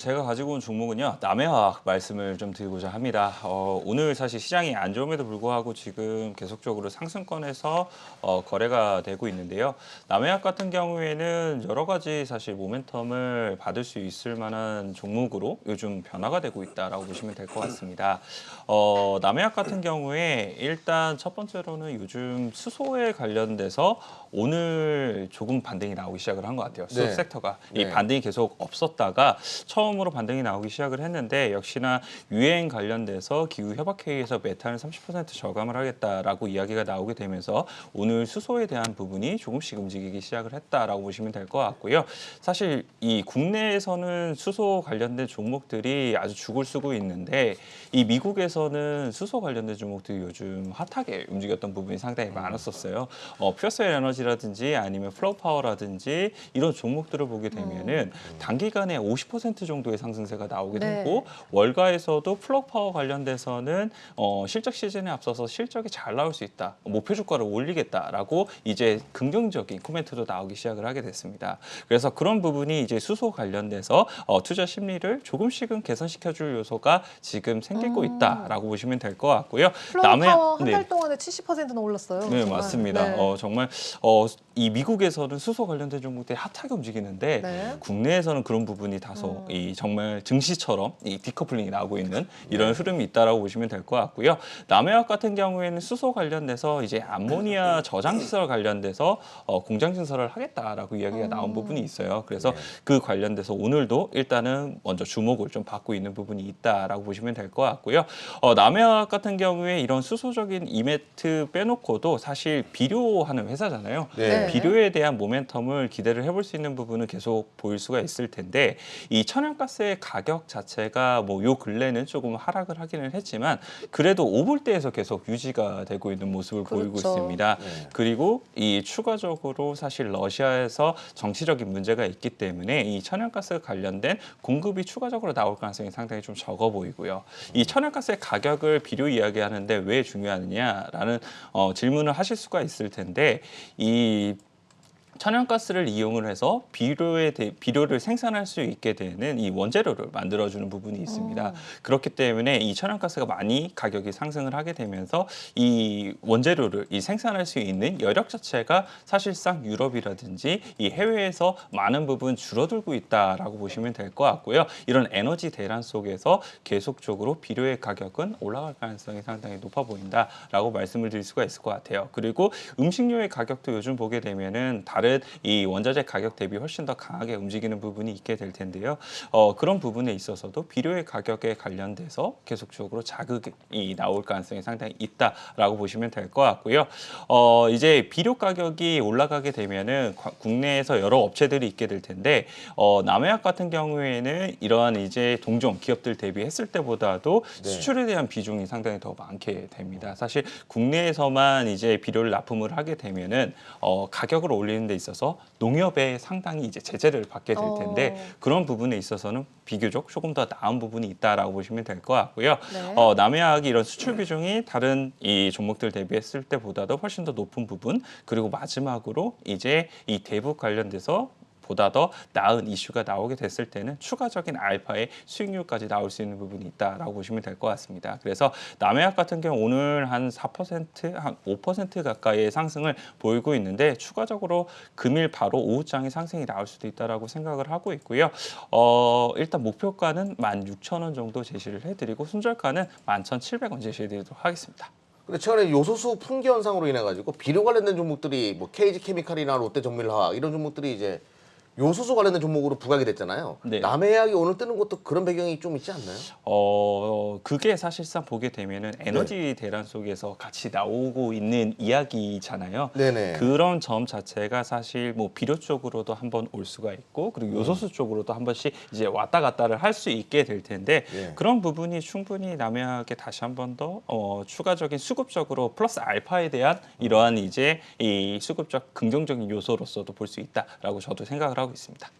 제가 가지고 온 종목은요 남해화학 말씀을 좀 드리고자 합니다. 어, 오늘 사실 시장이 안 좋음에도 불구하고 지금 계속적으로 상승권에서 어, 거래가 되고 있는데요. 남해화학 같은 경우에는 여러 가지 사실 모멘텀을 받을 수 있을 만한 종목으로 요즘 변화가 되고 있다라고 보시면 될 것 같습니다. 어, 남해화학 같은 경우에 일단 첫 번째로는 요즘 수소에 관련돼서 오늘 조금 반등이 나오기 시작을 한 것 같아요. 수소 네. 섹터가 이 네. 반등이 계속 없었다가 처음 으로 반등이 나오기 시작을 했는데 역시나 유행 관련돼서 기후 협약 회의에서 메탄을 30% 저감을 하겠다라고 이야기가 나오게 되면서 오늘 수소에 대한 부분이 조금씩 움직이기 시작을 했다라고 보시면 될 것 같고요. 사실 이 국내에서는 수소 관련된 종목들이 아주 죽을 쓰고 있는데 이 미국에서는 수소 관련된 종목들이 요즘 핫하게 움직였던 부분이 상당히 많았었어요. 어, 퓨어셀 에너지라든지 아니면 플로우 파워라든지 이런 종목들을 보게 되면은 단기간에 50% 정도의 상승세가 나오게 네. 되고 월가에서도 플로우 파워 관련돼서는 어, 실적 시즌에 앞서서 실적이 잘 나올 수 있다. 목표 주가를 올리겠다라고 이제 긍정적인 코멘트도 나오기 시작을 하게 됐습니다. 그래서 그런 부분이 이제 수소 관련돼서 어, 투자 심리를 조금씩은 개선시켜 줄 요소가 지금 생기고 음. 있다라고 보시면 될 것 같고요. 플로우 남의- 파워 한 네. 달 동안에 70%는 올랐어요. 네, 정말. 맞습니다. 네. 어, 정말 어, 이 미국에서는 수소 관련된 종목들이 핫하게 움직이는데 네. 국내에서는 그런 부분이 다소 음. 이 정말 증시처럼 이 디커플링이 나오고 있는 이런 흐름이 있다라고 보시면 될 것 같고요. 남해학 같은 경우에는 수소 관련돼서 이제 암모니아 저장 시설 관련돼서 어, 공장 증설을 하겠다라고 이야기가 나온 음. 부분이 있어요. 그래서 그 관련돼서 오늘도 일단은 먼저 주목을 좀 받고 있는 부분이 있다라고 보시면 될 것 같고요. 어, 남해화학 같은 경우에 이런 수소적인 이메트 빼놓고도 사실 비료하는 회사잖아요. 네. 비료에 대한 모멘텀을 기대를 해볼 수 있는 부분은 계속 보일 수가 있을 텐데 이 천연 가스의 가격 자체가 뭐 요 근래는 조금 하락을 하기는 했지만 그래도 오불대에서 계속 유지가 되고 있는 모습을 보이고 그렇죠. 있습니다. 네. 그리고 이 추가적으로 사실 러시아에서 정치적인 문제가 있기 때문에 이 천연가스 관련된 공급이 추가적으로 나올 가능성이 상당히 좀 적어 보이고요. 이 천연가스의 가격을 비료 이야기하는데 왜 중요하느냐라는 어, 질문을 하실 수가 있을 텐데 이 천연가스를 이용을 해서 비료에 대, 비료를 생산할 수 있게 되는 이 원재료를 만들어주는 부분이 있습니다. 음. 그렇기 때문에 이 천연가스가 많이 가격이 상승을 하게 되면서 이 원재료를 이 생산할 수 있는 여력 자체가 사실상 유럽이라든지 이 해외에서 많은 부분 줄어들고 있다라고 보시면 될 것 같고요. 이런 에너지 대란 속에서 계속적으로 비료의 가격은 올라갈 가능성이 상당히 높아 보인다라고 말씀을 드릴 수가 있을 것 같아요. 그리고 음식료의 가격도 요즘 보게 되면은 다른 이 원자재 가격 대비 훨씬 더 강하게 움직이는 부분이 있게 될 텐데요. 어, 그런 부분에 있어서도 비료의 가격에 관련돼서 계속적으로 자극이 나올 가능성이 상당히 있다라고 보시면 될 것 같고요. 어, 이제 비료 가격이 올라가게 되면은 과- 국내에서 여러 업체들이 있게 될 텐데 어, 남해학 같은 경우에는 이러한 이제 동종 기업들 대비했을 때보다도 네. 수출에 대한 비중이 상당히 더 많게 됩니다. 사실 국내에서만 이제 비료를 납품을 하게 되면은 어, 가격을 올리는 데 있어서 농협에 상당히 이제 제재를 받게 될 텐데 어. 그런 부분에 있어서는 비교적 조금 더 나은 부분이 있다라고 보시면 될 것 같고요. 네. 어, 남해학이 이런 수출 비중이 다른 이 종목들 대비했을 때보다도 훨씬 더 높은 부분 그리고 마지막으로 이제 이 대북 관련돼서 보다 더 나은 이슈가 나오게 됐을 때는 추가적인 알파의 수익률까지 나올 수 있는 부분이 있다라고 보시면 될 것 같습니다. 그래서 남해학 같은 경우 오늘 한 4%, 한 5% 가까이의 상승을 보이고 있는데 추가적으로 금일 바로 오후장에 상승이 나올 수도 있다라고 생각을 하고 있고요. 어, 일단 목표가는 16,000원 정도 제시를 해드리고 순절가는 11,700원 제시해드리도록 하겠습니다. 근데 최근에 요소수 풍기 현상으로 인해 가지고 비료 관련된 종목들이 뭐 KG 케미칼이나 롯데 정밀화학 이런 종목들이 이제 요소수 관련된 종목으로 부각이 됐잖아요. 네. 남해약이 오늘 뜨는 것도 그런 배경이 좀 있지 않나요? 어 그게 사실상 보게 되면은 에너지 네. 대란 속에서 같이 나오고 있는 이야기잖아요. 네네. 그런 점 자체가 사실 뭐 비료 쪽으로도 한번 올 수가 있고 그리고 요소수 쪽으로도 한 번씩 이제 왔다 갔다를 할 수 있게 될 텐데 예. 그런 부분이 충분히 남해하게 다시 한 번 더 어, 추가적인 수급적으로 플러스 알파에 대한 이러한 이제 이 수급적 긍정적인 요소로서도 볼 수 있다라고 저도 생각을 하고 있습니다.